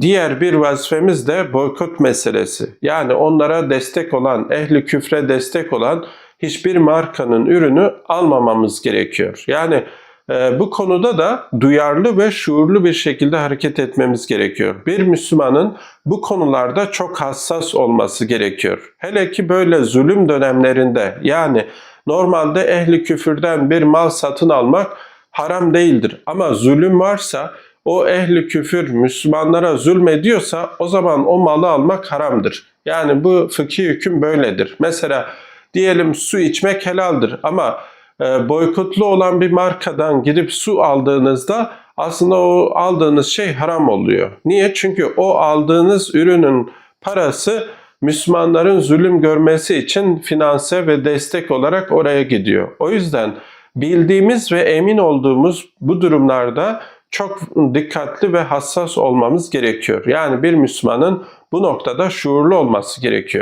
Diğer bir vazifemiz de boykot meselesi. Yani onlara destek olan, ehli küfre destek olan hiçbir markanın ürünü almamamız gerekiyor. Yani e, bu konuda da duyarlı ve şuurlu bir şekilde hareket etmemiz gerekiyor. Bir Müslümanın bu konularda çok hassas olması gerekiyor. Hele ki böyle zulüm dönemlerinde yani normalde ehli küfürden bir mal satın almak haram değildir. Ama zulüm varsa o ehli küfür Müslümanlara zulmediyorsa o zaman o malı almak haramdır. Yani bu fıkhi hüküm böyledir. Mesela diyelim su içmek helaldir ama e, boykotlu olan bir markadan girip su aldığınızda aslında o aldığınız şey haram oluyor. Niye? Çünkü o aldığınız ürünün parası Müslümanların zulüm görmesi için finanse ve destek olarak oraya gidiyor. O yüzden bildiğimiz ve emin olduğumuz bu durumlarda çok dikkatli ve hassas olmamız gerekiyor. Yani bir Müslümanın bu noktada şuurlu olması gerekiyor.